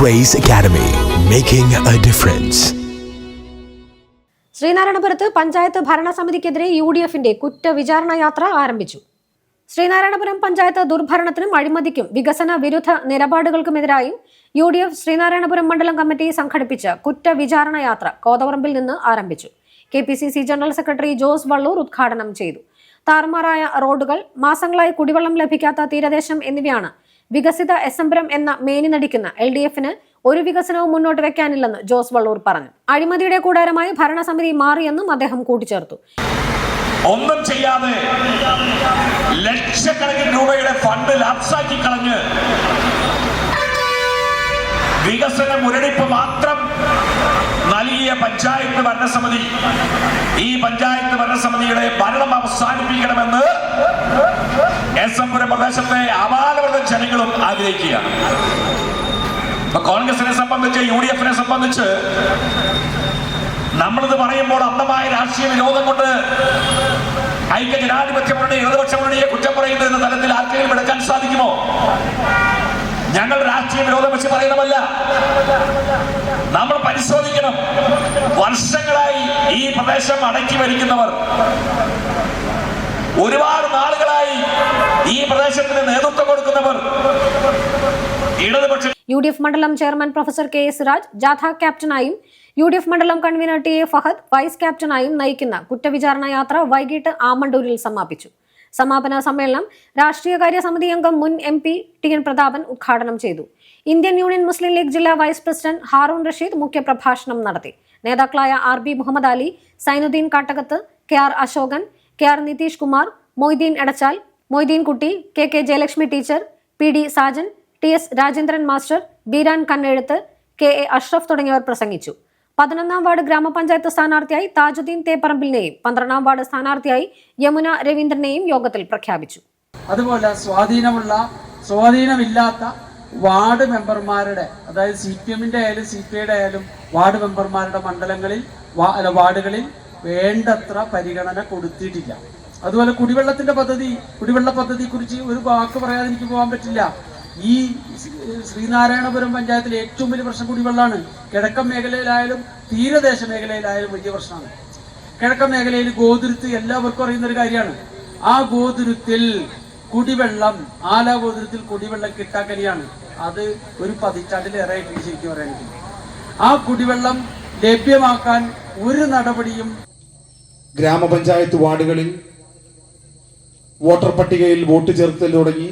Grace Academy, making a difference. ശ്രീനാരായണപുരത്ത് പഞ്ചായത്ത് ഭരണസമിതിക്കെതിരെ U D എഫിന്റെ കുറ്റവിചാരണ യാത്ര ആരംഭിച്ചു. ശ്രീനാരായണപുരം പഞ്ചായത്ത് ദുർഭരണത്തിനും അഴിമതിക്കും വികസന വിരുദ്ധ നിലപാടുകൾക്കുമെതിരായും യു ഡി എഫ് ശ്രീനാരായണപുരം മണ്ഡലം കമ്മിറ്റി സംഘടിപ്പിച്ച കുറ്റവിചാരണ യാത്ര കോതവറമ്പിൽ നിന്ന് ആരംഭിച്ചു. K P C C general secretary Jose Valloor ഉദ്ഘാടനം ചെയ്തു. താറുമാറായ റോഡുകൾ മാസങ്ങളായി കുടിവെള്ളം ലഭിക്കാത്ത തീരദേശം എന്നിവയാണ് വികസിത എസംബരം എന്ന മേനി നടിക്കുന്ന എൽ ഡി എഫിന് ഒരു വികസനവും മുന്നോട്ട് വെക്കാനില്ലെന്ന് ജോസ് വള്ളൂർ പറഞ്ഞു. അഴിമതിയുടെ കൂടാരമായി ഭരണസമിതി മാറിയെന്നും അദ്ദേഹം കൂട്ടിച്ചേർത്തു. ഒന്നും ചെയ്യാതെ ലക്ഷക്കണക്കിന് രൂപയുടെ ഫണ്ട് ലാപ്സാക്കി കളഞ്ഞ് വികസന മുരടിപ്പ് മാത്രം നൽകിയ പഞ്ചായത്ത് ഭരണസമിതി ഈ പഞ്ചായത്ത് ഭരണസമിതിയുടെ ഭരണം അവസാനിപ്പിക്കണമെന്ന് എസ് എം പുരം പ്രദേശത്തെ അപാലവൃത ജനങ്ങളും ആഗ്രഹിക്കുകയാണ് ഇപ്പൊ കോൺഗ്രസിനെ സംബന്ധിച്ച് യു ഡി എഫിനെ സംബന്ധിച്ച് നമ്മളിത് പറയുമ്പോൾ അന്ധമായ രാഷ്ട്രീയ വിരോധം കൊണ്ട് ഐക്യ ജനാധിപത്യ മുന്നണി ഇടതുപക്ഷ മുന്നണിയെ കുറ്റം പറയുന്നു എന്ന തരത്തിൽ ആർക്കെങ്കിലും എടുക്കാൻ സാധിക്കുമോ? ഞങ്ങൾ രാഷ്ട്രീയ വിരോധം വെച്ച് പറയുന്നതല്ല നമ്മൾ പരിശോധിക്കണം. വർഷങ്ങളായി ഈ പ്രദേശം അടക്കി ഭരിക്കുന്നവർ ഒരുപാട് നാളുകളായി ഈ പ്രദേശത്തിന് നേതൃത്വം കൊടുക്കുന്നവർ ഇടതുപക്ഷ യു ഡി എഫ് മണ്ഡലം chairman professor K S Siraj ജാഥ ക്യാപ്റ്റനായും യു ഡി എഫ് മണ്ഡലം convener T A Fahad vice ക്യാപ്റ്റനായും നയിക്കുന്ന കുറ്റവിചാരണ യാത്ര വൈകിട്ട് ആമണ്ടൂരിൽ സമാപിച്ചു. സമാപന സമ്മേളനം രാഷ്ട്രീയകാര്യ സമിതി അംഗം മുൻ M P T N Prathapan ഉദ്ഘാടനം ചെയ്തു. ഇന്ത്യൻ യൂണിയൻ മുസ്ലിം ലീഗ് ജില്ലാ വൈസ് പ്രസിഡന്റ് ഹാറൂൺ റഷീദ് മുഖ്യപ്രഭാഷണം നടത്തി. നേതാക്കളായ R B Muhammad Ali Sainudheen Kattakath K R Ashokan K R Nitheesh Kumar Moideen Edachal Moideen Kutty K K Jayalakshmi teacher P D Sajan T S Rajendran master Beeran Kannezhuthu K A Ashraf തുടങ്ങിയവർ പ്രസംഗിച്ചു. പതിനൊന്നാം ward ഗ്രാമപഞ്ചായത്ത് സ്ഥാനാർത്ഥിയായി താജുദ്ദീൻ തേപ്പറമ്പിലിനെയും പന്ത്രണ്ടാം ward സ്ഥാനാർത്ഥിയായി യമുന രവീന്ദ്രനെയും യോഗത്തിൽ പ്രഖ്യാപിച്ചു. അതുപോലെ സ്വാധീനമുള്ള സ്വാധീനമില്ലാത്ത വാർഡ് മെമ്പർമാരുടെ അതായത് സി പി എമ്മിന്റെ ആയാലും സി പി ഐയുടെ ആയാലും വാർഡ് മെമ്പർമാരുടെ മണ്ഡലങ്ങളിൽ വാർഡുകളിൽ വേണ്ടത്ര പരിഗണന കൊടുത്തിട്ടില്ല. അതുപോലെ കുടിവെള്ളത്തിന്റെ പദ്ധതി കുടിവെള്ള പദ്ധതിയെ കുറിച്ച് ഒരു വാക്ക് പറയാതെ എനിക്ക് പോകാൻ പറ്റില്ല. ഈ ശ്രീനാരായണപുരം പഞ്ചായത്തിലെ ഏറ്റവും വലിയ പ്രശ്നം കുടിവെള്ളമാണ് കിഴക്കൻ മേഖലയിലായാലും തീരദേശ മേഖലയിലായാലും വലിയ പ്രശ്നമാണ്. കിഴക്കൻ മേഖലയിൽ ഗോതുരുത്ത് എല്ലാവർക്കും അറിയുന്ന ഒരു കാര്യമാണ്. ആ ഗോതുരുത്തിൽ കുടിവെള്ളം ആല ഗോതുരത്തിൽ കുടിവെള്ളം കിട്ടാക്കലിയാണ് അത് ഒരു പതിറ്റാണ്ടിലേറെ ശരിക്കും പറയുകയാണെങ്കിൽ ആ കുടിവെള്ളം ലഭ്യമാക്കാൻ ഒരു നടപടിയും ഗ്രാമപഞ്ചായത്ത് വാർഡുകളിൽ വോട്ടർ പട്ടികയിൽ വോട്ട് ചേർത്തൽ തുടങ്ങി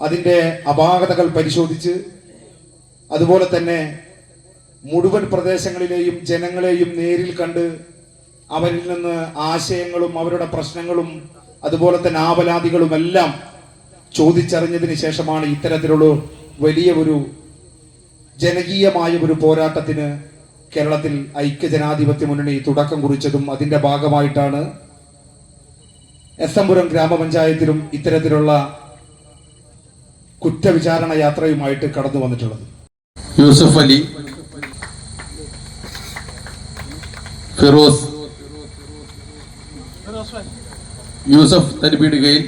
അതിന്റെ അപാകതകൾ പരിശോധിച്ച് അതുപോലെ തന്നെ മുഴുവൻ പ്രദേശങ്ങളിലെയും ജനങ്ങളെയും നേരിൽ കണ്ട് അവരിൽ നിന്ന് ആശയങ്ങളും അവരുടെ പ്രശ്നങ്ങളും അതുപോലെ തന്നെ ആവലാതികളും എല്ലാം ചോദിച്ചറിഞ്ഞതിന് ശേഷമാണ് ഇത്തരത്തിലുള്ള വലിയ ഒരു ജനകീയമായ ഒരു പോരാട്ടത്തിന് കേരളത്തിൽ ഐക്യജനാധിപത്യ മുന്നണി തുടക്കം കുറിച്ചതും അതിന്റെ ഭാഗമായിട്ടാണ് എസ് എംപുരം ഗ്രാമപഞ്ചായത്തിലും ഇത്തരത്തിലുള്ള കുറ്റവിചാരണ യാത്രയുമായിട്ട് കടന്നു വന്നിട്ടുള്ളത്. യൂസഫ് അലി ഫിറോസ് യൂസഫ് തരിപ്പീടുകയിൽ